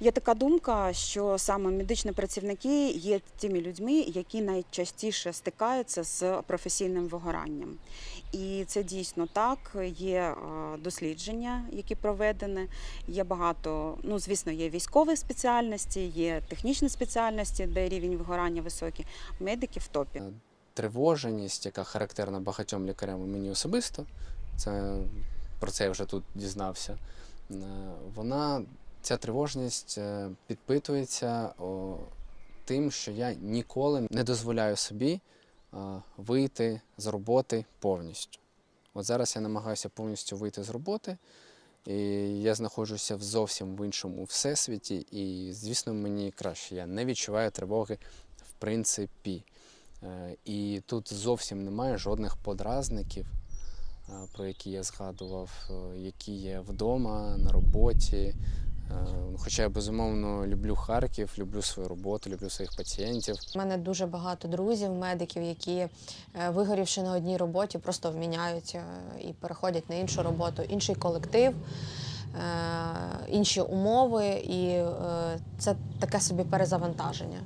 Є така думка, що саме медичні працівники є тими людьми, які найчастіше стикаються з професійним вигоранням. І це дійсно так. Є е, дослідження, які проведені. Є багато, ну звісно, є військові спеціальності, є технічні спеціальності, де рівень вигорання високий. Медики в топі. Е, Тривоженість, яка характерна багатьом лікарям і мені особисто, це про це я вже тут дізнався. е, Вона, ця тривожність е, підпитується тим, що я ніколи не дозволяю собі е, вийти з роботи повністю. От зараз я намагаюся повністю вийти з роботи, і я знаходжуся в зовсім в іншому всесвіті, і, звісно, мені краще. Я не відчуваю тривоги в принципі. Е, І тут зовсім немає жодних подразників, про які я згадував, які є вдома, на роботі. Е, Хоча я безумовно люблю Харків, люблю свою роботу, люблю своїх пацієнтів. У мене дуже багато друзів, медиків, які, е, вигорівши на одній роботі, просто вміняють е, і переходять на іншу роботу, інший колектив, інші умови, і це таке собі перезавантаження.